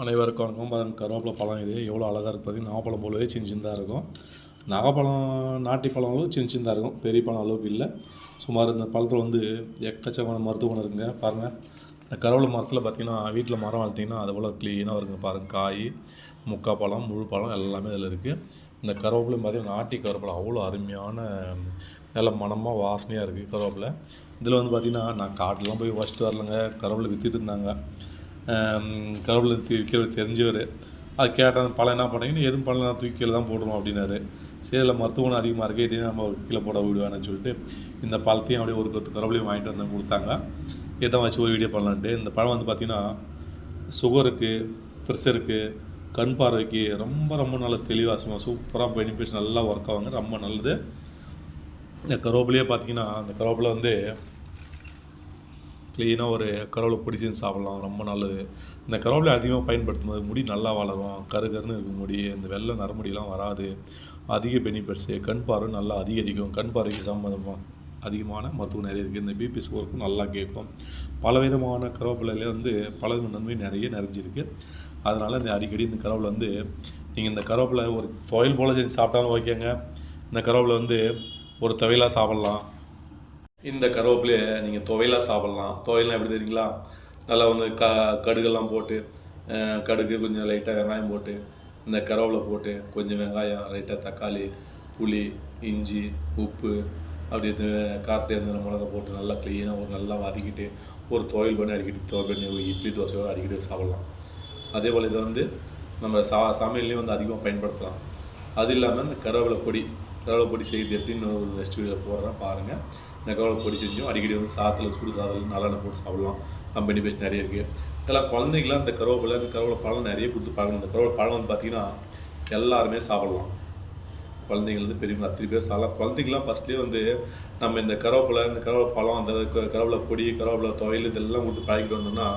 அனைவருக்கும் வணக்கம். பாருங்கள் கருவேப்பிலை பழம் இது எவ்வளோ அழகாக இருக்குது பார்த்தீங்கன்னா நாகப்பழம் போலவே சின்ன சின்னதாக இருக்கும். நாகப்பழம் நாட்டி பழம் அளவு சின்ன சின்னதாக இருக்கும். பெரிய பழம் அளவுக்கு இல்லை. சுமார் இந்த பழத்தில் வந்து எக்கச்சக்கமான மருத்துவ குணம் இருக்குங்க. பாருங்கள் இந்த கருவேப்பிலை மரத்தில் பார்த்திங்கன்னா வீட்டில் மரம் வளர்த்திங்கன்னா அது போல் க்ளீனாக வருங்க பாருங்கள் காய் முக்கா பழம் முழு பழம் எல்லாமே இதில் இருக்குது இந்த கருவேப்பிலையும் பார்த்திங்கன்னா நாட்டி கருவேப்பிலை அவ்வளோ அருமையான நல்ல மனமாக வாசனையாக இருக்குது கருவேப்பிலை. இதில் வந்து பார்த்திங்கன்னா நான் காட்டெலாம் போய் ஃபஸ்ட்டு வரலங்க. கருவேப்பிலை விற்றுட்டு இருந்தாங்க. கருவேப்பிலை விற்கிறது தெரிஞ்சவர். அது கேட்டேன் பழம் என்ன பண்ணீங்கன்னு எதுவும் பழம் நான் தூக்கி கீழே தான் போடுவோம் அப்படின்னாரு. சரி இதில் அதிகமாக இருக்குது இதையும் நம்ம கீழே போட விடுவேன்னு சொல்லிட்டு இந்த பழத்தையும் அப்படியே ஒரு கொத்து கருவேப்பிலையும் வாங்கிட்டு வந்து கொடுத்தாங்க. எதை வச்சு ஒரு வீடியோ பண்ணலான்ட்டு. இந்த பழம் வந்து பார்த்திங்கன்னா சுகருக்கு ப்ரெஷருக்கு கண் பார்வைக்கு ரொம்ப ரொம்ப நல்ல தெளிவாசமாக சூப்பராக பெனிஃபிட்ஸ் நல்லா ஒர்க் ஆகுங்க ரொம்ப நல்லது. இந்த கருவேப்பிலையே பார்த்தீங்கன்னா அந்த கருவேப்பிலை வந்து க்ளீனாக ஒரு கருவேப்பிலை பொடி செஞ்சு சாப்பிட்லாம். ரொம்ப நல்லது. இந்த கருவேப்பிலை அதிகமாக பயன்படுத்தும் போது முடி நல்லா வளரும். கரு கருன்னு இருக்கும் முடி. இந்த வெள்ளை நரமுடியெலாம் வராது. அதிக பெனிஃபிட்ஸு கண் பார்வை நல்லா அதிகரிக்கும். கண் பார்வைக்கு சம்மந்தமாக அதிகமான மருத்துவம் நிறைய இருக்குது இந்த பிபி ஸ்கோருக்கும் நல்லா கேட்கும். பல விதமான கருவேப்பிலையில வந்து பல நன்மை நிறைய நிறைஞ்சிருக்கு. அதனால் இந்த அடிக்கடி இந்த கருவேப்பிலை வந்து நீங்கள் இந்த கருவேப்பிலை ஒரு துவையல் போல் செஞ்சு சாப்பிட்டாலும் ஓகேங்க. இந்த கருவேப்பிலை வந்து ஒரு துவையலாக சாப்பிட்லாம். இந்த கருவேப்பிலையை நீங்கள் துவையலாக சாப்பிட்லாம். துவையலாம் எப்படி தெரியுங்களா? நல்லா வந்து க கடுகெல்லாம் போட்டு கடுகு கொஞ்சம் லைட்டாக வெங்காயம் போட்டு இந்த கருவேப்பிலை போட்டு கொஞ்சம் வெங்காயம் லைட்டாக தக்காளி புளி இஞ்சி உப்பு அப்படி இது காரத்தை இருந்த மிளகா போட்டு நல்லா க்ளீனாக ஒரு நல்லா வதக்கிட்டு ஒரு துவையல் பண்ணி அடிக்கிட்டு துவை பண்ணி இட்லி தோசையோடு அடிக்கிட்டு சாப்பிட்லாம். அதே போல் இதை வந்து நம்ம சா சமையல்லையும் வந்து அதிகமாக பயன்படுத்தலாம். அது இல்லாமல் இந்த கருவேப்பிலை பொடி கருவேப்பிலை பொடி செய்யுது எப்படின்னு ஒரு நெக்ஸ்ட் வீடியோவில் போடுறேன் பாருங்கள் இந்த கவலை பொடி செஞ்சோம். அடிக்கடி வந்து சாதத்தில் சுடு சாதத்தில் நல்லெண்ணெய் போட்டு சாப்பிடலாம். கம்பெனி பேஸ்ட் நிறைய இருக்குது இதெல்லாம் குழந்தைங்களாம் இந்த கருவேப்பிலை இந்த கருவேப்பிலை பழம் நிறைய கொடுத்து பழம் இந்த கருவேப்பிலை பழம் வந்து பார்த்திங்கன்னா எல்லாருமே சாப்பிடலாம். குழந்தைங்கள்ந்து பெரியவங்க அத்தனை பேர் சாப்பிடலாம். குழந்தைங்களாம் ஃபஸ்ட்லேயே வந்து நம்ம இந்த கருவேப்பிலை இந்த கருவேப்பிலை பழம் அந்த க- கருவேப்பிலை பொடி கருவேப்பிலை துவையல் இதெல்லாம் கொடுத்து பழகிட்டு வந்தோம்னா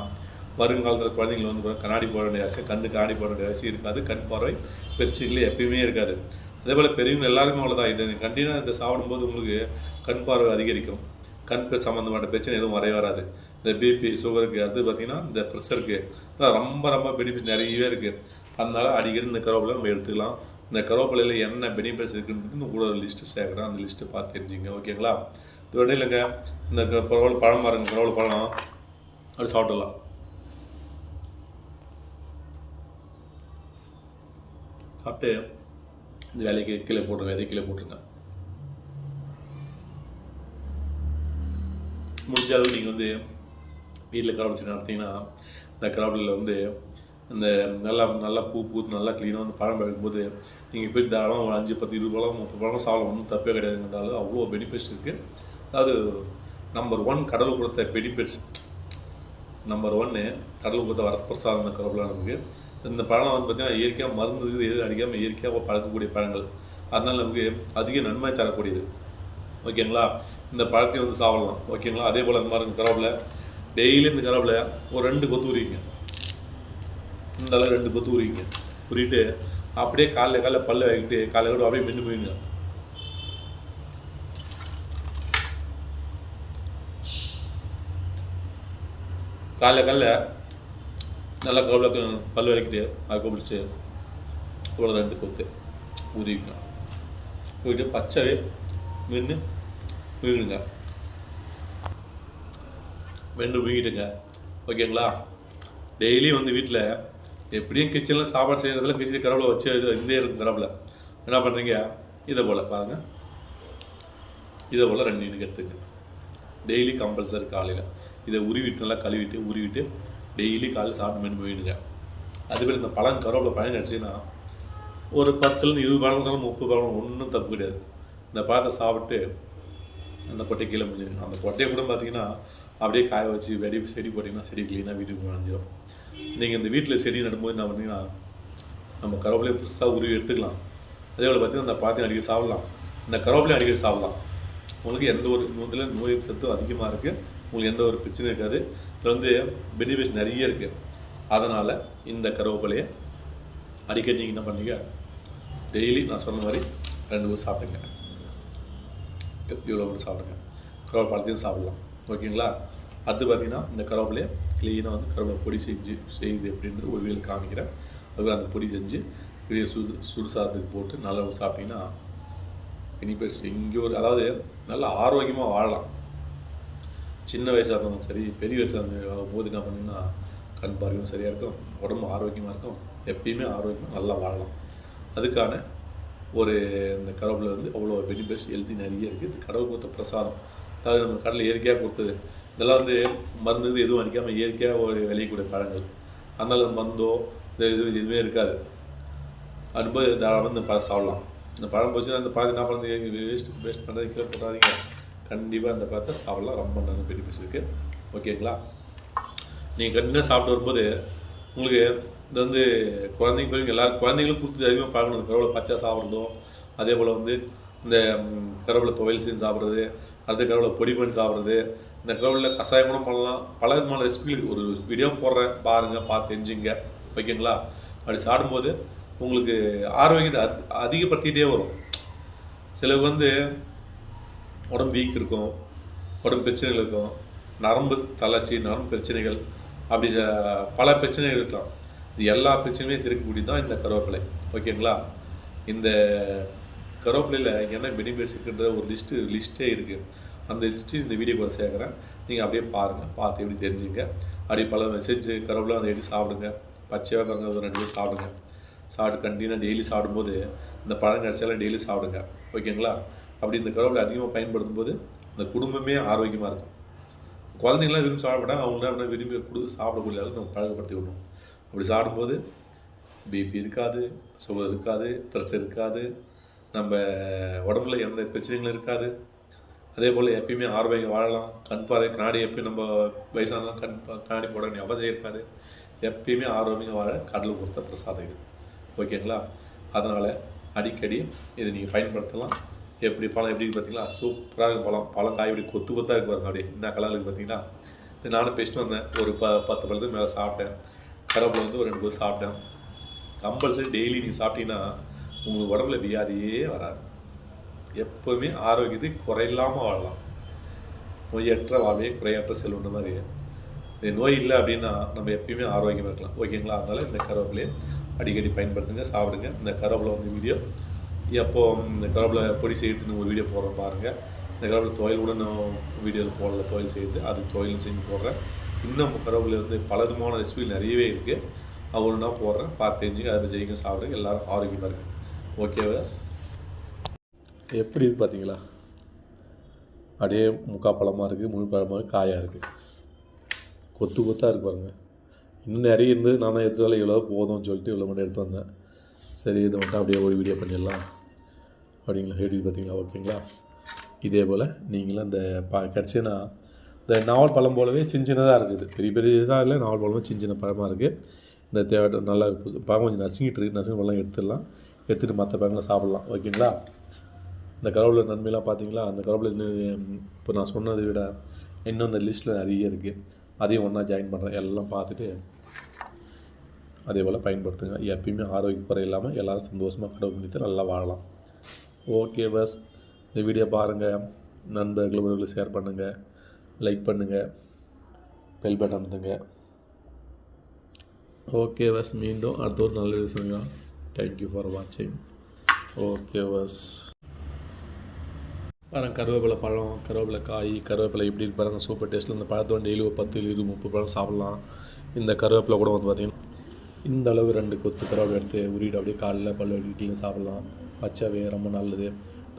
வருங்காலத்தில் குழந்தைங்களை வந்து கண்ணாடி போட வேண்டிய ஆசை கண்ணு கண்ணாடி போட வேண்டிய ஆசை இருக்காது. கண் பார்வை பெருச்சுகளே எப்பயுமே இருக்காது. அதே போல் பெரியவங்க எல்லாருமே அவ்வளோதான் இது கண்டினியூ இந்த சாப்பிடும்போது உங்களுக்கு கண் பார்வை அதிகரிக்கும். கண் சம்மந்தமான பிரச்சனை எதுவும் வரவே வராது. இந்த பிபி சுகருக்கு அது பார்த்தீங்கன்னா இந்த ப்ரெஷருக்கு ரொம்ப ரொம்ப பெனிஃபிட் நிறையவே இருக்குது அதனால் அடிக்கடி இந்த கருவேப்பிலை நம்ம எடுத்துக்கலாம். இந்த கருவேப்பிலையில் என்ன பெனிஃபிட்ஸ் இருக்குன்னு கூட ஒரு லிஸ்ட்டு சேர்க்குறேன். அந்த லிஸ்ட்டு பார்த்து தெரிஞ்சுங்க. ஓகேங்களா இது இல்லைங்க. இந்த க- பழம் பாருங்க. கரவல் பழம். அப்படி சாப்பிடலாம் சாப்பிட்டு இந்த வேலைக்கு கீழே போட்டுருங்க விதை கீழே போட்டுருங்க முடிஞ்ச அளவு நீங்கள் வந்து வீட்டில் கரவடிச்சு நடத்தீங்கன்னா இந்த கரவடியில் வந்து இந்த நல்லா நல்லா பூ பூத்து நல்லா க்ளீனாக வந்து பழம் பழக்கும்போது நீங்கள் போய் தாராளம் ஒரு அஞ்சு பத்து இருபது பழம் முப்பது பழம் சாப்பிட ஒன்றும் தப்பே கிடையாதுங்கிறதால அவ்வளோ பெனிஃபிட்ஸ் இருக்குது அதாவது நம்பர் ஒன் கடவுள் கொடுத்த பெனிஃபிட்ஸ் நம்பர் ஒன்று கடவுள் கொடுத்த வரப்பிரசாதம் இந்த நமக்கு. இந்த பழம் வந்து பார்த்தீங்கன்னா இயற்கையாக மருந்து இது எது அடிக்காமல் இயற்கையாக பழக்கக்கூடிய பழங்கள். அதனால் நமக்கு அதிக நன்மை தரக்கூடியது. ஓகேங்களா? இந்த பழத்தையும் வந்து சாப்பிடலாம். ஓகேங்களா? அதே போல் இந்த மாதிரி கருவேப்பிலை. டெய்லி இந்த கருவேப்பிலை ஒரு ரெண்டு கொத்து உரிங்க இந்த அளவு ரெண்டு கொத்து உரிங்க உரிட்டு அப்படியே காலைல காலைல பல்ல வைக்கிட்டு காலைல கூட அப்படியே மென்று போயிடுங்க. காலைல காலைல நல்லா கவலை பல் விளக்கிட்டு அது குளிச்சு இவ்வளோ ரெண்டு கொத்து ஊதிக்கணும் போயிட்டு பச்சை மீன் மீனுங்க வெண்டு மீகிட்டுங்க ஓகேங்களா? டெய்லி வந்து வீட்டில் எப்படியும் கிச்சனில் சாப்பாடு செய்கிறதுல கிச்சன் கரவில் வச்சு இது இருந்தே இருக்கும் கரவில் என்ன பண்ணுறீங்க இதை போல் பாருங்கள் இதை போல் ரெண்டு மீனுக்கு எடுத்துங்க. டெய்லி கம்பல்சரி காலையில். இதை உருவிட்டு நல்லா கழுவிட்டு உருவிட்டு டெய்லி காலையில் சாப்பிட்டு மீன் போயிடுங்க அதுபோல் இந்த பழம் கருவேப்பிலை பழம் கிடச்சின்னா ஒரு பத்துலேருந்து இருபது பழம் இருந்தாலும் முப்பது பழம் ஒன்றும் தப்பு கிடையாது. இந்த பழத்தை சாப்பிட்டு அந்த கொட்டை கீழே முடிஞ்சிடும் அந்த கொட்டையை கூட பார்த்தீங்கன்னா அப்படியே காய வச்சு வெடி செடி போட்டிங்கன்னா செடி க்ளீனாக வீட்டுக்கு முடிஞ்சிடும் நீங்கள் இந்த வீட்டில் செடி நடும்போது என்ன பண்ணிங்கன்னா நம்ம கருவேப்பிலையை புதுசாக உருவி எடுத்துக்கலாம். அதே போல் பார்த்தீங்கன்னா அந்த பாத்தையும் அடிக்கடி சாப்பிடலாம். இந்த கருவேப்பிலையும் அடிக்கடி சாப்பிடலாம். உங்களுக்கு எந்த ஒரு நோயில் நோய் சத்து அதிகமாக இருக்குது உங்களுக்கு எந்த ஒரு பிரச்சனையும் இருக்காது. இதில் வந்து பெனிஃபிட்ஸ் நிறைய இருக்குது அதனால் இந்த கருவேப்பிலையை அடிக்கடி நீங்கள் என்ன பண்ணீங்க டெய்லி நான் சொன்ன மாதிரி ரெண்டு ஊர் சாப்பிடுங்க. இவ்வளோ மட்டும் சாப்பிடுங்க? கருவேப்பிலை பழத்தையும் சாப்பிடலாம். ஓகேங்களா? அடுத்து பார்த்தீங்கன்னா இந்த கருவேப்பிலையை க்ளீனாக வந்து கருவேப்பிலை பொடி செஞ்சு செய்யுது அப்படின்றது ஒரு வீடு காமிக்கிறேன். அதுக்கு அந்த பொடி செஞ்சு பெரிய சுடு சுடு சாதத்துக்கு போட்டு நல்லா சாப்பிட்டிங்கன்னா பெனிஃபிட்ஸ் இங்கே ஒரு அதாவது நல்லா ஆரோக்கியமாக வாழலாம். சின்ன வயசாக இருந்தாலும் சரி பெரிய வயசாக இருந்தாலும் போது என்ன பண்ணிங்கன்னா கண் பார்வையும் சரியாக இருக்கும் உடம்பு ஆரோக்கியமாக இருக்கும் எப்பயுமே ஆரோக்கியமாக நல்லா வாழலாம். அதுக்கான ஒரு இந்த கடவுளில் வந்து அவ்வளோ பெனிஃபிட்ஸ் ஹெல்த்தி நிறைய இருக்குது இது கடவுள் கொடுத்த பிரசாதம். அதாவது நம்ம கடலில் இயற்கையாக கொடுத்தது. இதெல்லாம் வந்து மருந்து இது எதுவும் அடிக்காமல் இயற்கையாக ஒரு விளையக்கூடிய பழங்கள். அதனால மருந்தோ இந்த இது எதுவுமே இருக்காது. அனுபவம் தாராளமாக இந்த பழம் சாப்பிடலாம். இந்த பழம் போச்சுன்னா அந்த பழத்தை என்ன பண்ணுறது வேஸ்ட் வேஸ்ட் பண்ணுறது கீழே போட்டாதீங்க கண்டிப்பாக அந்த பார்த்தா சாப்பிடலாம். ரொம்ப நல்ல பெனிஃபிட்ஸ் இருக்குது ஓகேங்களா நீங்கள் கண்டிப்பாக சாப்பிட்டு வரும்போது உங்களுக்கு இது வந்து குழந்தைங்க பிறகு எல்லாரும் குழந்தைங்களும் கொடுத்து அதிகமாக பழகணும் இந்த பச்சை சாப்பிட்றதும் அதே போல் வந்து இந்த ம், துவையல் செஞ்சு சாப்பிட்றது அடுத்து கருவேப்பிலை பொடி பண்ணி சாப்பிட்றது இந்த கருவேப்பிலை கஷாயம் கூட பண்ணலாம். பல விதமான ரெசிபிகள் ஒரு வீடியோ போடுறேன். பாருங்கள் பார்த்து தெரிஞ்சுங்க. ஓகேங்களா அப்படி சாப்பிடும்போது உங்களுக்கு ஆரோக்கியத்தை அதிகப்படுத்திக்கிட்டே அதிகப்படுத்திகிட்டே வரும். சிலருக்கு வந்து உடம்பு வீக் இருக்கும் உடம்பு பிரச்சனைகள் இருக்கும் நரம்பு தளர்ச்சி நரம்பு பிரச்சனைகள் அப்படி பல பிரச்சனைகள் இருக்கலாம். இது எல்லா பிரச்சனையுமே தீர்க்கக்கூடியது தான் இந்த கருவேப்பிலை. ஓகேங்களா? இந்த கருவேப்பிலையில் என்ன பெனிஃபிட்ஸ் இருக்குன்ற ஒரு லிஸ்ட்டு லிஸ்ட்டே இருக்குது அந்த லிஸ்ட்டு இந்த வீடியோ கூட சேர்க்குறேன். நீங்கள் அப்படியே பாருங்கள் பார்த்து எப்படி தெரிஞ்சுங்க. அப்படியே பல மெசேஜ் கருவேப்பிலை அதை எடுத்து சாப்பிடுங்க. பச்சையாக இருக்காங்க ஒரு ரெண்டு பேர் சாப்பிடுங்க. சாப்பிட்டு கண்டினியூ டெய்லி சாப்பிடும்போது இந்த பழம் கிடச்சாலும் டெய்லி சாப்பிடுங்க. ஓகேங்களா? அப்படி இந்த கருவேப்பிலை அதிகமாக பயன்படுத்தும் போது இந்த குடும்பமே ஆரோக்கியமாக இருக்கும். குழந்தைங்களாம் விரும்பி சாப்பிட மாட்டாங்க அவங்களாம் அப்படின்னா விரும்பி கொடு சாப்பிடக்கூடிய அளவுக்கு நம்ம பழக்கப்படுத்தி விடணும். அப்படி சாப்பிடும்போது பிபி இருக்காது சுகர் இருக்காது ப்ரெஷர் இருக்காது நம்ம உடம்புல எந்த பிரச்சனைகளும் இருக்காது. அதே போல் எப்பயுமே ஆரோக்கியம் வாழலாம். கண் பார்வை கண்ணாடி எப்பயும் நம்ம வயசானாலும் கண் கண்ணாடி போட வேண்டிய அவசியம் இருக்காது. எப்பயுமே ஆரோக்கியம் வாழ கடலை கொடுத்த பிரசாதம் இது. ஓகேங்களா அதனால் அடிக்கடி இதை நீங்கள் பயன்படுத்தலாம். எப்படி பழம் எப்படி பார்த்தீங்களா சூப்பராக இருக்கும் பழம். பழம் காய் இப்படி கொத்து கொத்தாக இருக்கு பாருங்க அப்படியே. என்ன கலர் இருக்குது பார்த்தீங்கன்னா நானும் பேசிட்டு வந்தேன். ஒரு ப பத்து பழத்துக்கு மேலே சாப்பிட்டேன். கருவேப்பிலை வந்து ஒரு ரெண்டு பேர் சாப்பிட்டேன். கம்பல்சரி டெய்லி நீங்கள் சாப்பிட்டீங்கன்னா உங்களுக்கு உடம்புல வியாதியே வராது. எப்போவுமே ஆரோக்கியத்தை குறையில்லாமல் வாழலாம். நோயற்ற வாழ்வே குறையற்ற செல்வன்ற மாதிரி. இந்த நோய் இல்லை அப்படின்னா நம்ம எப்பயுமே ஆரோக்கியமாக இருக்கலாம். ஓகேங்களா? அதனால் இந்த கருவேப்பிலையை அடிக்கடி பயன்படுத்துங்க சாப்பிடுங்க. இந்த கருவேப்பிலை வந்து வீடியோ எப்போ இந்த கருவேப்பிலை பொடி செய்யறதுன்னு ஒரு வீடியோ போடுறேன் பாருங்கள் இந்த கருவேப்பிலை துவையல் கூட நான் வீடியோவில் போடல துவையல் செய்யுது அது துவையலும் செஞ்சு போடுறேன். இன்னும் கருவேப்பிலை வந்து பல விதமான ரெசிபி நிறையவே இருக்குது அவரு நான் போடுறேன். பார்த்து தெரிஞ்சுங்க. அதை செய்யுங்க சாப்பிடுங்க. எல்லோரும் ஆரோக்கியமாக இருக்கு ஓகேவா எப்படி இருக்கு பார்த்தீங்களா அப்படியே முக்கா பழமாக இருக்குது முழு பழமாக இருக்குது காயாக இருக்குது கொத்து கொத்தாக இருக்கு பாருங்கள் இன்னும் நிறைய இருந்து நான் தான் எடுத்து இவ்வளோ போதும்னு சொல்லிட்டு இவ்வளோ மணி எடுத்து வந்தேன். சரி இதை மட்டும் அப்படியே ஒரு வீடியோ பண்ணிடலாம். அப்படிங்களா? ஹெடி பார்த்தீங்களா? ஓகேங்களா? இதே போல் நீங்களும் அந்த பா கிடச்சின்னா இந்த நாவல் பழம் போலவே சின்ன சின்னதாக இருக்குது. பெரிய பெரிய இதாக இல்லை நாவல் பழமும் சின்ன சின்ன பழமாக இருக்குது இந்த தேவை நல்லா பழம் கொஞ்சம் நசுங்கிட்டு இருக்கு. நசுங்க பழம் எடுத்துடலாம். எடுத்துகிட்டு மற்ற பழங்களை சாப்பிட்லாம். ஓகேங்களா? இந்த கருவேப்பிலை நன்மைலாம் பார்த்தீங்களா? அந்த கருவேப்பிலை இன்னும் இப்போ நான் சொன்னதை விட இன்னும் அந்த லிஸ்ட்டில் நிறைய இருக்குது அதையும் ஒன்றா ஜாயின் பண்ணுறேன் எல்லாம் பார்த்துட்டு அதே போல் பயன்படுத்துங்க. எப்பயுமே ஆரோக்கிய குறை இல்லாமல் எல்லோரும் சந்தோஷமாக கடவுள் பண்ணிட்டு நல்லா வாழலாம். ஓகே பஸ் இந்த வீடியோ பாருங்கள் நண்பர்கள் உறவுகளை ஷேர் பண்ணுங்கள் லைக் பண்ணுங்கள் பெல் பட்டன் அமுத்துங்க. ஓகே பஸ் மீண்டும் அடுத்த ஒரு நல்ல விஷயம் தேங்க்யூ ஃபார் வாட்சிங் ஓகே பஸ் பாருங்கள் கருவேப்பிலை பழம் கருவேப்பிலை காய் கருவேப்பிலை எப்படி இருக்கு சூப்பர் டேஸ்ட்டில் இந்த பழத்தோட டெய்லி ஒரு பத்து இருபது முப்பது பழம் சாப்பிட்லாம். இந்த கருவேப்பிலை கூட வந்து பார்த்திங்கன்னா இந்த அளவு ரெண்டு கொத்து கருவேப்பிலை எடுத்து உருவிட்டு அப்படியே காலையில் பல்லு வெட்டிட்டு சாப்பிட்லாம். பச்சைவே ரொம்ப நல்லது.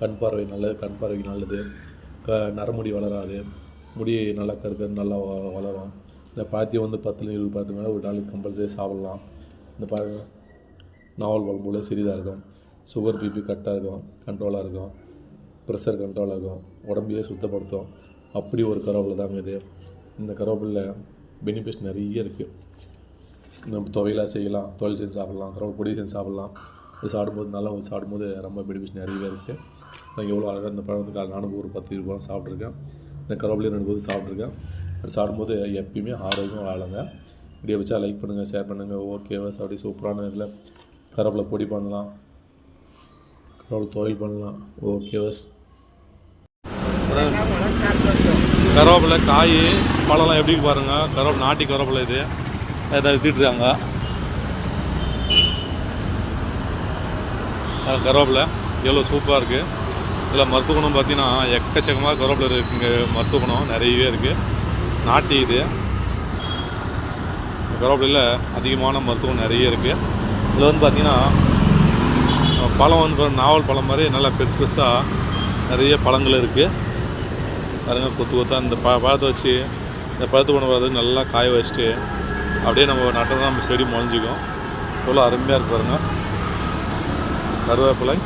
கண் பார்வை நல்லது கண் பார்வை நல்லது. க நரமுடி வளராது. முடி நல்லா கருக்கரு நல்லா வளரும். இந்த பழத்தையும் வந்து பத்தில் இருபது பழத்து மேலே ஒரு நாளைக்கு கம்பல்சரி சாப்பிட்லாம். இந்த பாருங்க நாவல் வளம்புல சிறிதாக இருக்கும். சுகர் பிபி கரெக்டாக இருக்கும். கண்ட்ரோலாக இருக்கும். ப்ரெஷர் கண்ட்ரோலாக இருக்கும். உடம்பையே சுத்தப்படுத்தும். அப்படி ஒரு கருவேப்பிலை தாங்க இது. இந்த கருவேப்பிலை பெனிஃபிட்ஸ் நிறைய இருக்குது நம்ம துவையலாக செய்யலாம் துவையல் செஞ்சு சாப்பிட்லாம் அப்புறம் பொடி செஞ்சு சாப்பிட்லாம். இது சாப்பிடும்போது நல்லா வந்து சாப்பிடும்போது ரொம்ப பெனிஃபிட்ஸ் நிறையவே இருக்குது நான் எவ்வளோ அழகாக இந்த பழம் வந்து காலை நானும் ஒரு பத்து இருபது பழம் சாப்பிட்ருக்கேன் இந்த கருவேப்பிலையும் ரெண்டு போது சாப்பிட்ருக்கேன் அது சாப்பிடும்போது எப்பயுமே ஆரோக்கியம் வாழங்க இப்படியே வச்சா லைக் பண்ணுங்கள் ஷேர் பண்ணுங்கள் ஓகேவா அப்படி சூப்பரான இதில் கருவேப்பிலை பொடி பண்ணலாம். கருவேப்பிலை துவையல் பண்ணலாம். ஓகேவஸ் கருவேப்பில கருவேப்பிலை காய் பழம்லாம் எப்படி பாருங்கள் பாருங்க. கருவேப்பிலை நாட்டி கருவேப்பிலை இது. அதை வித்துட்ருக்காங்க அது கருவேப்பிலை. எவ்வளோ சூப்பராக இருக்குது இதில் மருத்துவ குணம் பார்த்தீங்கன்னா எக்கச்சக்கமாக கருவேப்பிலை இருக்குங்க மருத்துவ குணம் நிறையவே இருக்குது நாட்டி இது. கருவேப்பிலையில் அதிகமான மருத்துவம் நிறைய இருக்குது இதில் வந்து பார்த்திங்கன்னா பழம் வந்து நாவல் பழம் மாதிரி நல்லா பெருசு பெருசாக நிறைய பழங்கள் இருக்குது பாருங்க கொத்து கொத்தாக இந்த ப பழத்தை வச்சு இந்த பழத்து குணம் வரது நல்லா காய வச்சுட்டு அப்படியே நம்ம நட்டோம்னா நம்ம செடி முளைஞ்சிக்கும். எவ்வளோ அருமையாக இருக்கு பாருங்க. கருவேப்பிலை.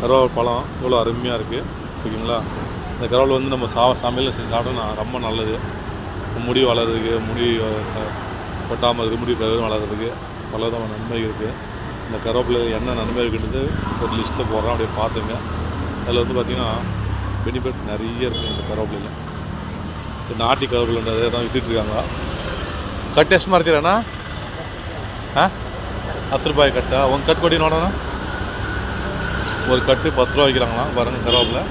கருவேப்பிலை பழம் இவ்வளோ அருமையாக இருக்குது ஓகேங்களா? இந்த கருவேப்பிலை வந்து நம்ம சா சமையல் செஞ்சு சாப்பிட்டோம்னா ரொம்ப நல்லது. முடி வளர்கிறதுக்கு முடி கொட்டாமல் இருக்குது முடி பெரும் வளர்கிறதுக்கு பல விதமான நன்மை இருக்குது இந்த கருவேப்பிலை என்ன நன்மை இருக்குன்றது ஒரு லிஸ்ட்டில் போடுறோம் அப்படியே பார்த்துங்க. அதில் வந்து பார்த்திங்கன்னா பெனிஃபிட் நிறைய இருக்குது இந்த கருவேப்பிலையில். இந்த நாட்டி கருவேப்பிலைன்றதை தான் விற்றுட்ருக்காங்க ಕಟ್ ಎಷ್ಟು ಮಾಡ್ತೀರಣ್ಣ ಹಾಂ ಹತ್ತು ರೂಪಾಯಿ ಕಟ್ಟ ಒಂದು ಕಟ್ ಕೊಡಿ ನೋಡೋಣ ஒரு கட்டு பத்து ரூபா வைக்கிறாங்களாம் பாருங்க கருவேப்பிலை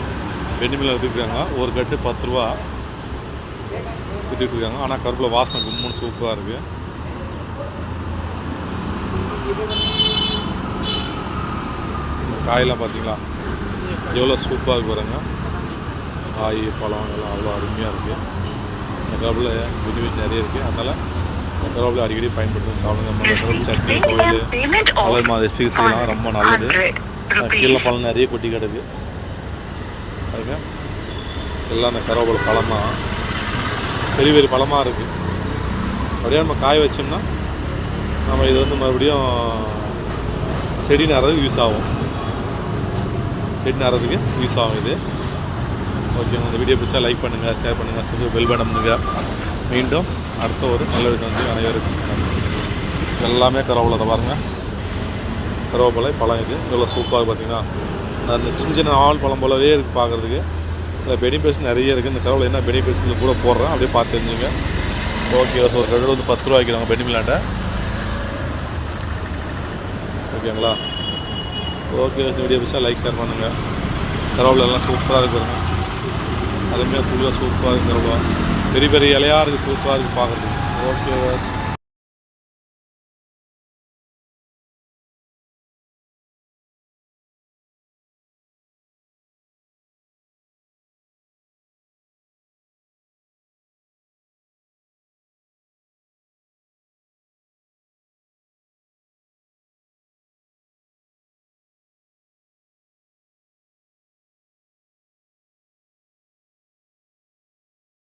வெண்ணிமில் விற்றுட்ருக்காங்க ஒரு கட்டு பத்து ரூபா விற்றுட்டு இருக்காங்க ஆனால் கருவேப்பிலை வாசனை கும்முன்னு சூப்பராக இருக்குது இந்த காயெல்லாம் பார்த்தீங்களா எவ்வளோ சூப்பராக இருக்கு பாருங்க காய் பழம் எல்லாம் அவ்வளோ அருமையாக இருக்குது இந்த கருவேப்பிலை பெனிஃபிட் நிறைய இருக்குது அதனால் கருவேப்பிலை அடிக்கடி பயன்படுத்தி சாப்பிடுங்க கருவேப்பிலை சட்னி கோயில் of மாதிரி சிகிச்சைலாம் ரொம்ப நல்லது. 100 கீழே. பழம் நிறைய கொட்டி கிடக்கு. பாருங்க. எல்லாம் அந்த கருவேப்பிலை பழமா. பெரிய பெரிய பழமாக இருக்குது அப்படியே நம்ம காய வச்சோம்னா நம்ம இது வந்து மறுபடியும் செடி நடுறதுக்கு யூஸ் ஆகும். செடி நடுறதுக்கு யூஸ் ஆகும் இது. ஓகேங்க இந்த வீடியோ பிடிச்சா லைக் பண்ணுங்கள் ஷேர் பண்ணுங்கள் சப்ஸ்கிரைப் பெல் பட்டன் பண்ணுங்க. மீண்டும் அடுத்த ஒரு நல்ல வீடு வந்து அனைவருக்கும் எல்லாமே கருவேப்பிலை தான் பாருங்கள் கருவேப்பிலை பழம் இது. இவ்வளோ சூப்பராக பார்த்தீங்கன்னா. அந்த சின்ன சின்ன ஆள் பழம் போலவே இருக்குது பார்க்குறதுக்கு. இதில் பெனிஃபிட்ஸ் நிறைய இருக்குது இந்த கருவேப்பிலை என்ன பெனிஃபிட்ஸ் கூட போடுறேன். அப்படியே பார்த்து தெரிஞ்சுங்க. ஓகே ஸோ ஒரு கடவுள் வந்து பத்து ரூபா வைக்கிறாங்க பெனிமிலாண்ட ஓகேங்களா ஓகே இந்த வீடியோ பிடிச்சா லைக் ஷேர் பண்ணுங்கள் கருவேப்பிலை எல்லாம் சூப்பராக இருக்குதுங்க பாருங்க அதேமாதிரி சூப்பராக இருக்கிறவா பெரிய பெரிய இலையாக இருக்குது சூப்பராக இருக்குது பார்க்குறதுக்கு ஓகே வாஸ்